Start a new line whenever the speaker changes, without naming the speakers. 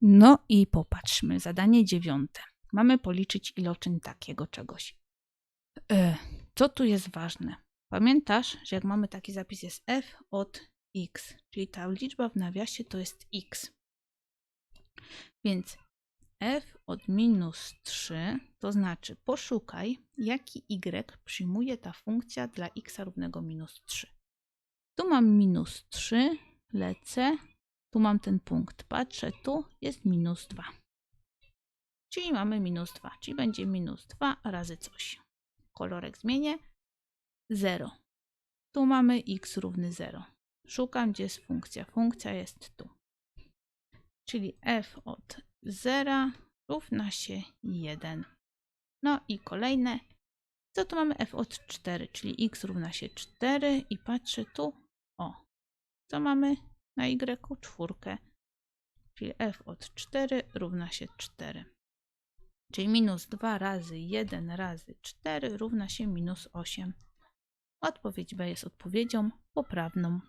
No i popatrzmy, zadanie dziewiąte. Mamy policzyć iloczyn takiego czegoś. E, co tu jest ważne? Pamiętasz, że jak mamy taki zapis jest f od x, czyli ta liczba w nawiasie to jest x. Więc f od minus 3 to znaczy poszukaj, jaki y przyjmuje ta funkcja dla x równego minus 3. Tu mam minus 3, lecę, tu mam ten punkt, patrzę, tu jest minus 2. Czyli mamy minus 2, czyli będzie minus 2 razy coś. Kolorek zmienię. 0. Tu mamy x równy 0. Szukam, gdzie jest funkcja. Funkcja jest tu. Czyli f od 0 równa się 1. No i kolejne. Co tu mamy f od 4, czyli x równa się 4 i patrzę tu. O, co mamy na y? Czwórkę. Czyli f od 4 równa się 4. Czyli minus 2 razy 1 razy 4 równa się minus 8. Odpowiedź B jest odpowiedzią poprawną.